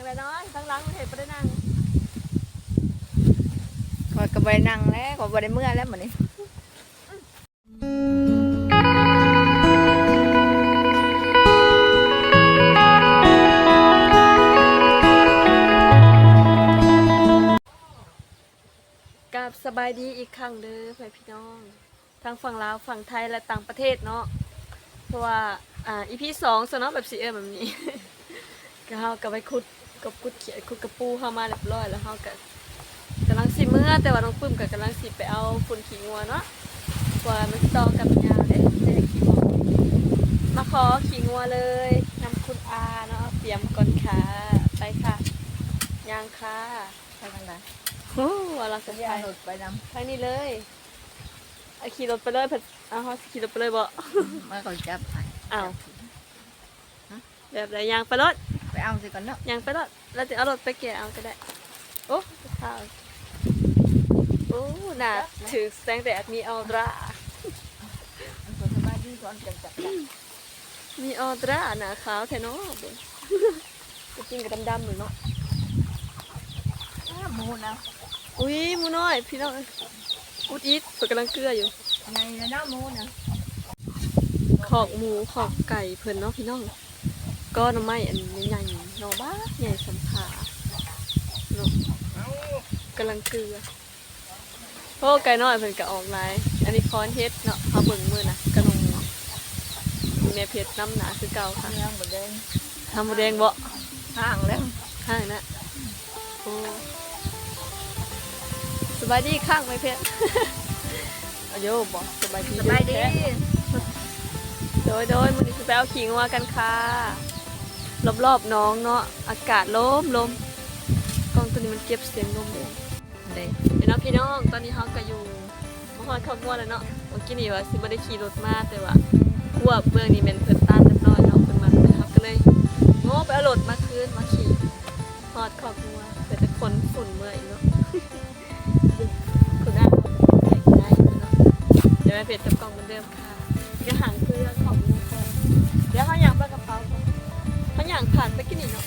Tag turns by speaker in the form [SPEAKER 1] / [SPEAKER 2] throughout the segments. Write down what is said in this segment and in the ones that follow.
[SPEAKER 1] างใดน้อยทางหล้างมันเห็นบ่ได้นั่ง
[SPEAKER 2] ขอยก็ไปนั่งแล้วขอยบ่ได้เมื่อแล้วมื้อนี้
[SPEAKER 1] กับสบายดีอีกครั้งเด้อพ่อพี่น้องทั้งฝั่งลาวฝั่งไทยและต่างประเทศเนาะเพราะว่าอ่าอีพีสองสเนาะแบบสีเออแบบนี้ ก็เฮาก็ไปขุด กับขุดเขียดขุดกระปูเข้ามาเรียบร้อยแล้วเฮาก็กำลังสิเมื่อแต่ว่าน้องปึ้มก็กำลังสิไปเอาฝุ่นขี้งัวเนาะเพราะว่ามันต่อกับยาวเด้ได้ขี้งัวมาขอขี้งัวเลยนำคุณอาเนาะเตรียมก่อนค่ะไปค่ะยางค่ะ
[SPEAKER 2] ไปทางใด
[SPEAKER 1] โอ้ว่าเราสน
[SPEAKER 2] ยา
[SPEAKER 1] ใจ
[SPEAKER 2] รถไปนำ
[SPEAKER 1] ทางนี้เลยเอาขี่รถไปเลยเพิ่นเอาเฮาสิขี่รถไปเลยบ่
[SPEAKER 2] มาก่อนจับให้
[SPEAKER 1] อ้าวแบบไรยางไปรถ
[SPEAKER 2] ไป เอาสิก่อนเนาะ
[SPEAKER 1] ยางไปรถแล้วจะเอารถไปเกี่ยเอาก็ได้ โอ้ข้าวโอ้หนาถือแสงแดดมีออร่า
[SPEAKER 2] อันคนสบายดีก่อนจับจับจับ
[SPEAKER 1] มีออร่าหนาขาวแท้เนาะเบิ่งจะกินกับดำๆอยู่เนาะ
[SPEAKER 2] อ้าหมูนะ
[SPEAKER 1] อุ้ยหมูน้อยพี่น้องเอ้ยอุดอิดเพิ่นกำลังเกลืออยู่
[SPEAKER 2] ในนะเนาะหมูนะ
[SPEAKER 1] ขอกหมูขอกไก่เพิ่นเนาะพี่น้อง ก็หน้ำไม้อันนี้ใหญ่ๆเนาะบ้าใหญ่สัมผาเนาะกำลังเกลือโอ้ไก่น้อยเพิ่นก็ออกหลายอันนี้คอนเฮ็ดเนาะเฮาเบิ่งมื้อนะกระนงมีแม่เพชรน้ำหนาคือเก่าค่ะ
[SPEAKER 2] เนื้อหมดแดง
[SPEAKER 1] ทำหมูแดงบ่
[SPEAKER 2] ห่างแล้ว
[SPEAKER 1] ข้างนะโอ้สบายดีข้างไหมเพชรอายุบ่สบายดี
[SPEAKER 2] สบายดี
[SPEAKER 1] แท้โดยโดยมันนี้คือไปเอาขิงว่ากันค่ะ รอบๆน้องเนาะอากาศลมลมกล้องตัวนี้มันเก็บเสียงลมเลย
[SPEAKER 2] เด้
[SPEAKER 1] เดี๋ยวเนาะพี่น้องตอนนี้เขาก็อยู่มหอดข้าวม่วนแล้วเนาะเมื่อกี้นี่ว่าสิบ่ได้ขี่รถมาแต่ว่าพวกเมืองนี้เป็นเพิ่นต้านเรียบร้อยเนาะเพิ่นมาเลยครับก็เลยโง่ไปเอารถมาคืนมาขี่ฮอดข้าวม่วนเพื่อจะคนฝุ่นเมื่อยเนาะคุณอาใส่ได้เนาะเดี๋ยวแม่เพจจับกล้องเหมือนเดิมค่ะาอยากผ่านไปกินอีกเนาะ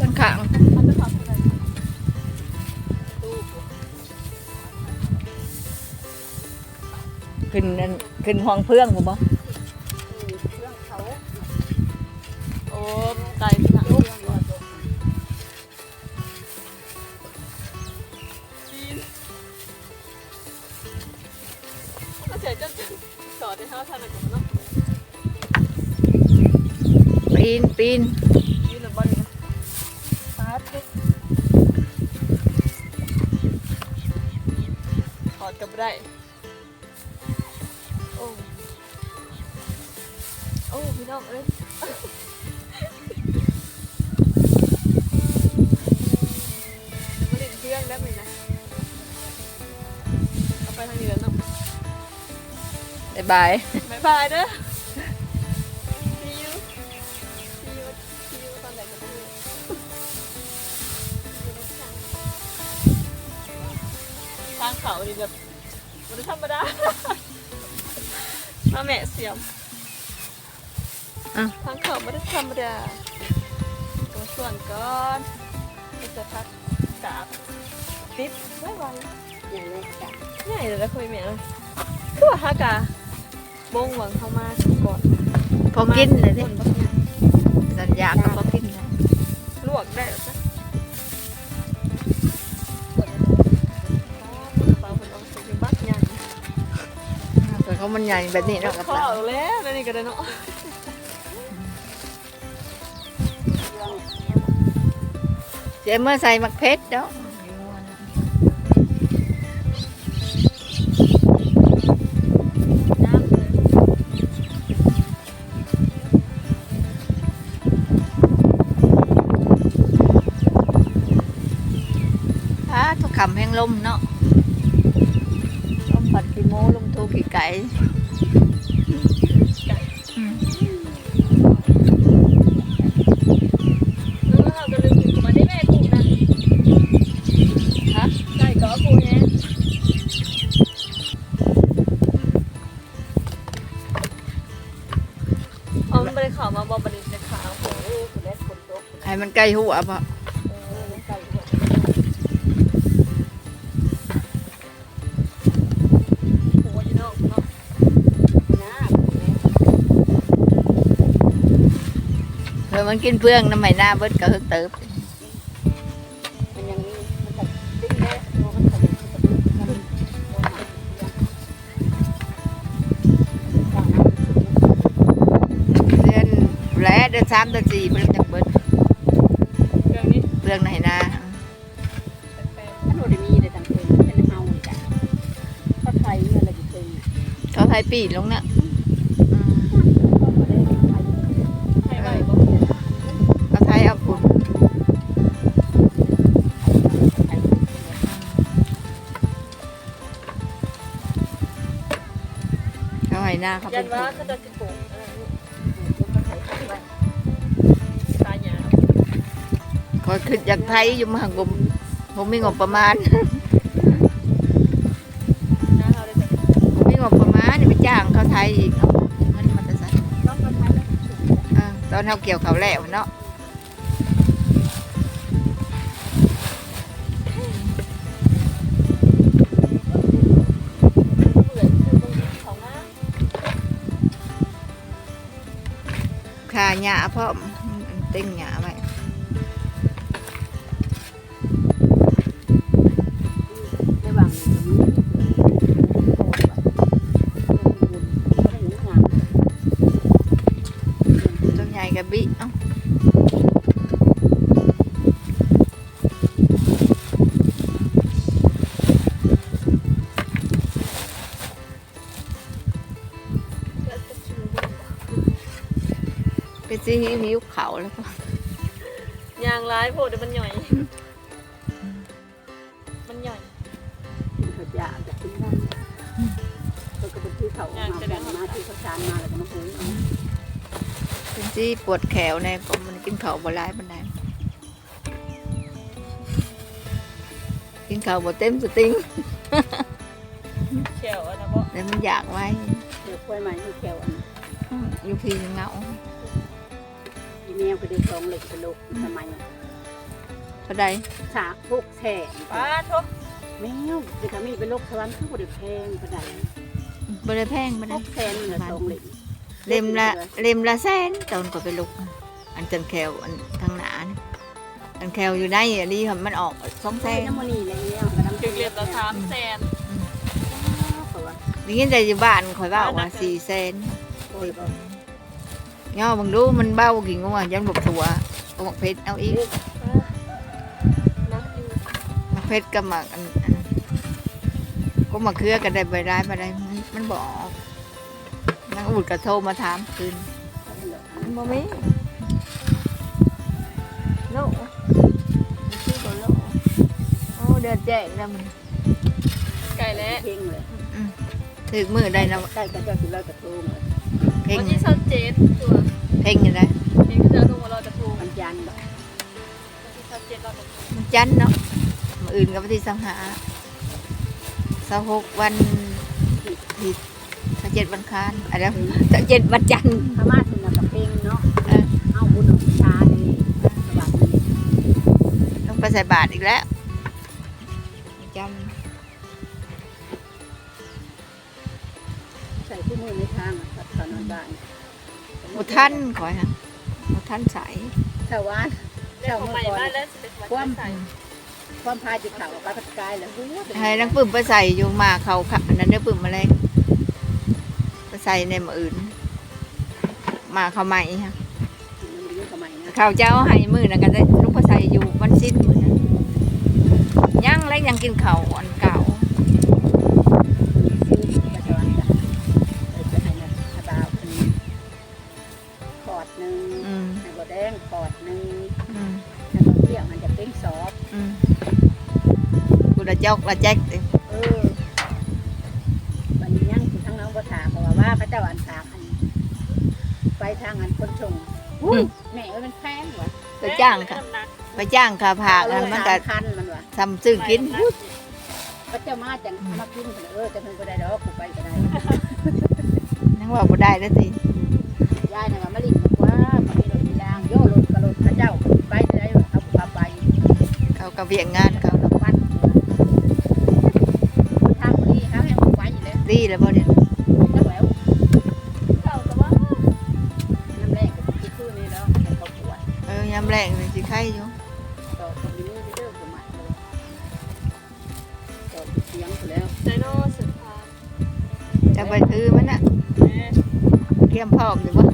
[SPEAKER 2] จนขัง
[SPEAKER 1] ขึ้น
[SPEAKER 2] ขึ้นห้องเพื่อง
[SPEAKER 1] ผมบ่
[SPEAKER 2] ปีนปีน
[SPEAKER 1] ถอดกับได้โอ้โอ้พี่น้องเอ้ยมาเล่นเครื่องได้ไหมนะเอาไปทางนี้แล้วเนาะ
[SPEAKER 2] บ๊ายบาย
[SPEAKER 1] บายบายเด้อ See you See you See you ตอนไหนก็ได้ทางเขาดีแบบมันธรรมดา มาแม่เสียม
[SPEAKER 2] อะ
[SPEAKER 1] ทางเขาไม่ได้ธรรมดาตัวส่วนก่อนนี่จะพักกาบติดไว้ไหว้ใหญ่เลยจ้ะใหญ่เลยนะคุยแม่คือว่าฮากา บงหวังเข้ามาสักก่อน
[SPEAKER 2] พอกินเลย
[SPEAKER 1] ค
[SPEAKER 2] ดิ
[SPEAKER 1] นบ่กิน
[SPEAKER 2] สัญญาก็พอกินนะ
[SPEAKER 1] ลวกได้หรอจ๊ะปลาเป็นเอาไปอยู่บ้านยัง
[SPEAKER 2] แต่เขามันใหญ่แบบนี้เนาะกับ
[SPEAKER 1] ข้อ
[SPEAKER 2] ตา
[SPEAKER 1] เอาแล้วแล้วนี่ก็ได้เนาะ
[SPEAKER 2] เจ๊เมื่อใส่มักเพชรเนาะ คำแห่งลมเนาะลมผัดขี้โมลมทูขี้ไก่อืม
[SPEAKER 1] เออเราก็ลืมถึงมาได้แม่กูนะ
[SPEAKER 2] ฮะ
[SPEAKER 1] ได้ก็กูแฮะ อ
[SPEAKER 2] มันกิ
[SPEAKER 1] นเพื่
[SPEAKER 2] องน้ำไหมหน้าเบิดก็ฮึกเติบ
[SPEAKER 3] มันยังมีมันจะดิ้นแม่มันจะดิ้นมันจะดิ้นมัน
[SPEAKER 2] เดือนแรกเดือนสามเดือนสี่เพิ่นจะเบิด
[SPEAKER 1] เรื่องนี้
[SPEAKER 2] เรื่องไหนนา
[SPEAKER 1] แปลก
[SPEAKER 3] ถ้าหนูได้มีแต่ต่างเพลงเป็นเฮาจ้ะเขาไทยอะไรอยู่เพลง
[SPEAKER 2] เขาไทยปีดลงเนี่ย น้าเขา
[SPEAKER 1] ยั
[SPEAKER 2] เป็นน
[SPEAKER 1] ว่า
[SPEAKER 2] ผู้
[SPEAKER 1] เขาจะสิปลูกอะไรนี่
[SPEAKER 3] เขาไทยไทยไว้
[SPEAKER 1] ตายหยา
[SPEAKER 2] คอยขึ้นจากไทยอยู่มาหังผมผมมีงบประมาณ
[SPEAKER 1] นะเฮาได้แต่
[SPEAKER 2] ผมมีงบประมาณนี่ไปจ้างเขาไทยอีกเนาะมันมันจะสั่น
[SPEAKER 3] ต้องเขาไทยแล้วถูก
[SPEAKER 2] อ่าตอนเขาเกี่ยวเขาวแล้วเนาะ
[SPEAKER 1] ขา
[SPEAKER 2] หญ้าพร้อมเต็งหญ้า ซื้อหิวเขาแล้วก็
[SPEAKER 1] ยางร้ายโพดเดี๋ยวมันหย่อย มันหย่อย
[SPEAKER 3] เขาจะจะกินได้เขาก็ไปที่เขามาแบ่งมาที่เขาชานมาแล้วก็มาคุย
[SPEAKER 2] เป็นที่ปวดแขวในก็มันกินเขาวบ่ร้ายบันไดกินเขาวบ่เต็มสติง
[SPEAKER 1] แขวอะนะบ่
[SPEAKER 2] แต่มันอยากไว้
[SPEAKER 3] เดี๋ยวคุยใหม่ที่แก้วอัน
[SPEAKER 2] อืมอยู่พี่เหงา
[SPEAKER 3] อีเมลก็ได้สองเหล็กเป็นลูกทำไม
[SPEAKER 2] เท่าใด
[SPEAKER 3] ฉากพวกแช่
[SPEAKER 1] ป้าทุก
[SPEAKER 3] แมวเด็กมีเป็นลูกสวรรค์คือบ่ได้แพงกระได
[SPEAKER 2] บ่ได้แพงบ่
[SPEAKER 3] พ
[SPEAKER 2] ได้
[SPEAKER 3] วกแพงละสองเหล็ก
[SPEAKER 2] เล่มละเล่มละแสนตอนก็ไปลุกอันจันแขวอันทางหนานี่อันแขวอยู่ในอันนี้ค่ะมันออกสองแส
[SPEAKER 3] ใช่
[SPEAKER 2] น
[SPEAKER 3] น้ำมันนี่อะไรเงี้ย
[SPEAKER 1] ถึงเรียบละสามแสน
[SPEAKER 2] นี่แต่อยู่บ้านข่อยว่าว่าสี่แสน
[SPEAKER 3] โอ้ยบ่
[SPEAKER 2] ย่อมึงดูมันเบ้ากิ่งว่ายันบกถั่วเอาหมกเพชรเอาอีก
[SPEAKER 1] นักอยู่
[SPEAKER 2] หมกเพชรกับหมากอันอันก็มาเครือกันได้ใบได้ใบได้มันมันบอกนางอุดกระโทรมาถามคืนมันบ่มีโลชื่อบ่โลโอ้เดือดแจ้งแล้วมัน
[SPEAKER 1] ไก่แล้ว
[SPEAKER 3] เพ่งเลย
[SPEAKER 2] ถึกมือได้นะ
[SPEAKER 3] ใกล้กันจะสิลอยกระทงเลย
[SPEAKER 2] เพ่ง
[SPEAKER 1] วันที่ชัดเจนตัว
[SPEAKER 2] เพ่งอยู่ได้
[SPEAKER 1] เองก็จะลงมาเราจะถูก
[SPEAKER 3] มันยันแบบ
[SPEAKER 1] วันที่ชัดเจนเราจะถูก
[SPEAKER 2] มันจันทร์เนาะมืออื่นกับวันที่สังหาสหกวันผิดสิบเจ็ดวันคานอะไรสิบเจ็ดวันจันทร์
[SPEAKER 3] พม่าถึงกับเพ่งเนาะ
[SPEAKER 2] เออ
[SPEAKER 3] เอาบุญของชาเลยสวัสดี
[SPEAKER 2] ต้องไปใส่บาทอีกแล้วำหมูท่านขอยฮะหมูท่านใส
[SPEAKER 3] ชาวบ้าน
[SPEAKER 1] เรื่องของใหม่มาแล้วสิเป็นวันที่ใส่
[SPEAKER 3] ความพายจิตเขาปลาตะกายแล้ว
[SPEAKER 2] ให้นังปื้มไปใส่อยู่มาเขาขับอันนั้นได้ปื้มมาเลยไปใส่ในมืออื่น มาเขาใหม่ฮะ
[SPEAKER 3] มันยุ่งกับใหม่นะ
[SPEAKER 2] เขาเจ้าให้มือนะก็ได้ลูกไปใส่อยู่วันสิ้นมือนะยังแล้วยังกินเขาวอัน
[SPEAKER 3] จ
[SPEAKER 2] กละแจ๊กเอ
[SPEAKER 3] งวันนี้ยังทั้งน้องบ่ถามเพราะว่าว่าพระเจ้าอันถามอันไปทางอันคนชงอุ้แม่เอ้มันแพงว่ะ
[SPEAKER 2] ไปจ้างค่ะไปจ้างค่ะผักันมันก็
[SPEAKER 3] คันมันวะ
[SPEAKER 2] ทำซื้อกิน
[SPEAKER 3] พระเจ้ามาจังมากินเออจะเพิ่นบ่ได้ดอกกูไปก็ได้
[SPEAKER 2] นังว่าบ่ได้แล้วสิ
[SPEAKER 3] ยายน่ะว่ามาลิ้นบอกว่า
[SPEAKER 2] มีรถมีราง
[SPEAKER 3] โย่รถกระรถพระ
[SPEAKER 2] เจ้า
[SPEAKER 3] ไปได้เอาไปเขาก็เวียงงานเขา
[SPEAKER 2] ดีแล้วบ่เนี่ย
[SPEAKER 3] ก็แล้ว
[SPEAKER 1] เก่าแต่ว่า
[SPEAKER 3] น้ำแรกก็คิดคู่นี่แล้วให้เขาปวด
[SPEAKER 2] เออยามแรงนี่สิไข่อยู่
[SPEAKER 3] ต่อคนนี้เรื่องประมาณเลยต่อเสียงไปแล้ว
[SPEAKER 1] ไดโนสุดท้าย
[SPEAKER 2] จะไปซื้อมันอะเตรียมพร้อมอยู่บ่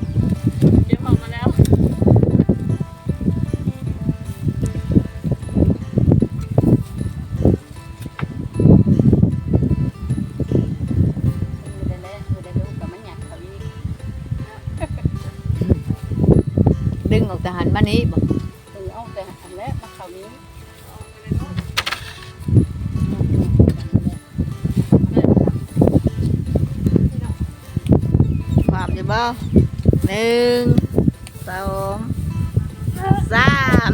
[SPEAKER 3] ดึ
[SPEAKER 2] งออกทหารมานี้บ่
[SPEAKER 3] เออเอาแต่หันแรกมาเขานี้
[SPEAKER 2] ความอยู่บ่หนึ่งสองสาม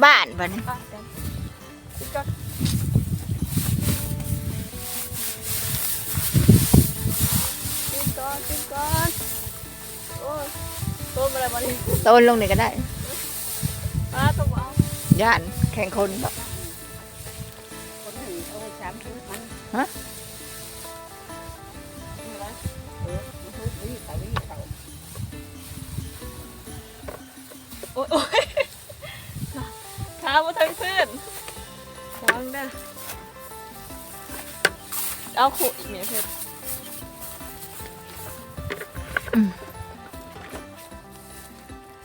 [SPEAKER 1] บ
[SPEAKER 2] บ้านบัดนี้
[SPEAKER 1] ป้ากันพี่ก็กินก่อนกินก่อนโอ้ยต้มอะไรมาเนี่ย
[SPEAKER 2] โตนลงนี่ก็ได้
[SPEAKER 1] ป้าต้องเอา
[SPEAKER 2] ย่านแข่งคนบ่
[SPEAKER 3] คนหนึ่งเอาไปสามชุดมัน
[SPEAKER 1] อะไร
[SPEAKER 3] เออมาทุบวิ่งเขาวิ่งเขา
[SPEAKER 1] โอ้ยโอ้ยขามา ทั้งพื้นวางได้เอาขู่อีกเมียเพชร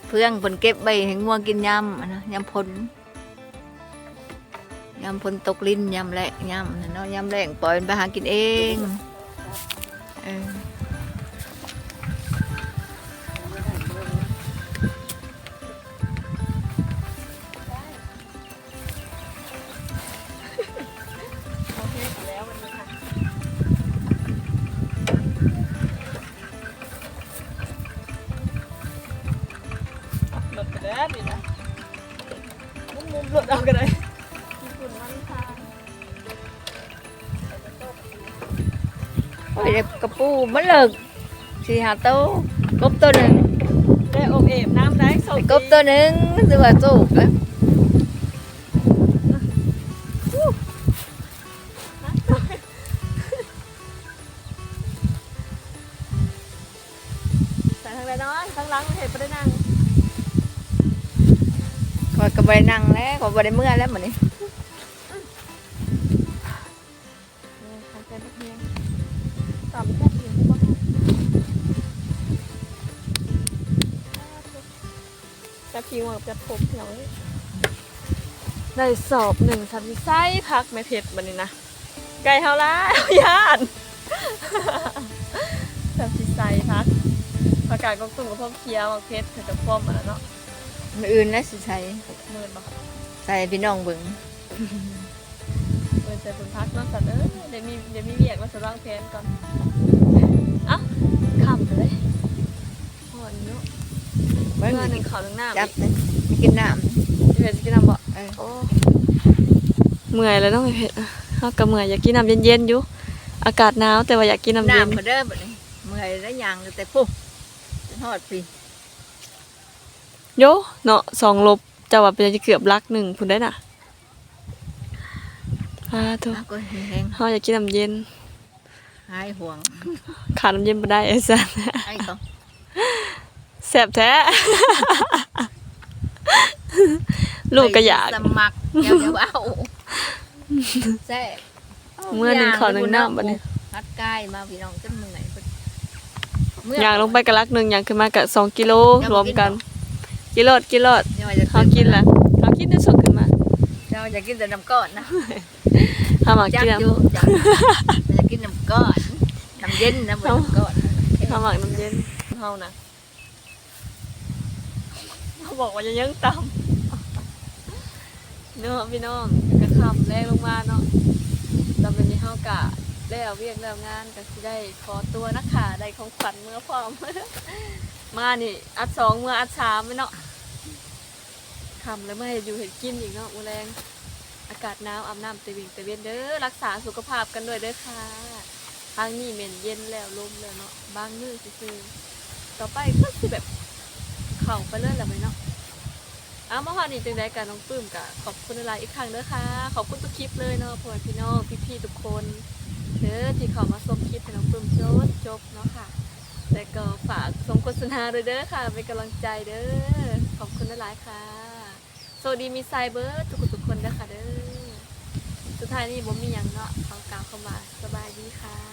[SPEAKER 2] เพื่องเพิ่นเก็บไว้ให้งัวกินยำนะยำพลยำพลตกลิ้นยำแหละยำนั่นเนาะยำแรงปล่อยมันไปหากินเอง
[SPEAKER 1] โอ้ย
[SPEAKER 2] เด็กกระปูมันเลิกสี่หาโตวกบตัวหนึ่ง
[SPEAKER 1] ได้อบเอ
[SPEAKER 2] กิงว่า
[SPEAKER 1] จะพบเนาะได้สอบหนึ่งสับไส้พักไม่เผ็ดบันนี้นะไก่เฮาละย่านสับไส้พักประกาศกองตุ่มกับพ่อเคี้ยวเพชรกับพ่อมาแล้วเนาะ
[SPEAKER 2] มันอื่นนะสิใส่
[SPEAKER 1] เมินบ่
[SPEAKER 2] ใส่พี่น้องเบิ่ง
[SPEAKER 1] เมินใส่ผลพักเนาะสัตว์เอ้ยเดี๋ยวมีเดี๋ยวมีเวียกมาสร่างแพนก่อน เบิ่
[SPEAKER 2] ง
[SPEAKER 1] เมื่อหนึ่งขาหนึ่งหน้า
[SPEAKER 2] จับเลยกินน้ำ
[SPEAKER 1] เผ็ดกินน้ำบ่
[SPEAKER 2] เออ
[SPEAKER 1] โอ้เมื่อยแล้วต้องไปเผ็ดเฮากับเมื่อยอยากกินน้ำเย็นๆอยู่ อากาศหนาวแต่ว่าอยากกินน้ำเย็น
[SPEAKER 2] น้ำมาเด้อบัดนี้เมื่อยแล้วยางแต่ปุ๊บทอดปี
[SPEAKER 1] โยเนาะสองลบจะว่าเป็นจะเกือบลักหนึ่งพุ่นได้น่ะอ่าทุกเฮาอยากกินน้ำเย็น
[SPEAKER 2] หายห่วง
[SPEAKER 1] ขาดน้ำเย็นบ่ได้ไอ้สัส
[SPEAKER 2] ไอ้ก็
[SPEAKER 1] แซ่บแท้ ลูกก็อยาก
[SPEAKER 2] สมัครเดี๋ยวเดี๋ยวเอาแซ่
[SPEAKER 1] เมื่อหนึ่งขอหนึ่งน้ำบัดนี้
[SPEAKER 2] ฮัดใกล้มาพี่น้องจนเมื่อยเพิ่น
[SPEAKER 1] ย่างลงไปกะลักหนึ่งย่างขึ้นมากะสองกิโลรวมกัน กิโลดกิโลด
[SPEAKER 2] เดี๋ยวว่าจะ
[SPEAKER 1] เขากินละเขากินได้สองขึ้นมา
[SPEAKER 2] เราจะกินแต่น้ำก้อนนะ
[SPEAKER 1] ห้าหมาก
[SPEAKER 2] จั
[SPEAKER 1] กิน
[SPEAKER 2] อยู่จักเราจะกินน้ำก้อนน้ำเย็นนะบ่น้ำก้อน
[SPEAKER 1] ห้าหมากน้ำเย็นเฮานะ เขาบอกว่าจะยังต่ำเนาะพี่น้องกระคำแรกลงมาเนาะตอนนี้เฮากะแล้วเวียกแล้วงานก็สิได้ขอตัวนักขาได้ของขวัญเมื่อพร้อม มานี่อัดสองเมื่ออัดสามไหมเนาะคำแล้วไม่อยู่เห็นกินอีกเนาะมือแรงอากาศหนาวอาบน้ำตะวิงตะเวนเด้อรักษาสุขภาพกันด้วยเด้อค่ะทางนี้เหม็นเย็นแล้วลมแล้วเนาะบางมือซื่อต่อไปก็คือแบบ เข่าไปเรื่อยแล้วไหมเนาะเอามาพอดีจึงได้กับน้องปื้มกะขอบคุณหลายอีกครั้งเด้อค่ะ ขอบคุณทุกคลิปเลยเนาะพ่อพี่น้องพี่ๆทุกคนเด้อที่เข้ามาชมคลิปให้น้องปื้มจนจบเนาะค่ะแต่ก็ฝากสมโฆษณาด้วยเด้อค่ะเป็นกำลังใจเด้อขอบคุณหลายค่ะสวัสดีมีไซเบอร์ทุกคนทุกคนเด้อค่ะเด้อสุดท้ายนี่ผมมีหยังเนาะขอกล่าวคำว่าสบายดีค่ะ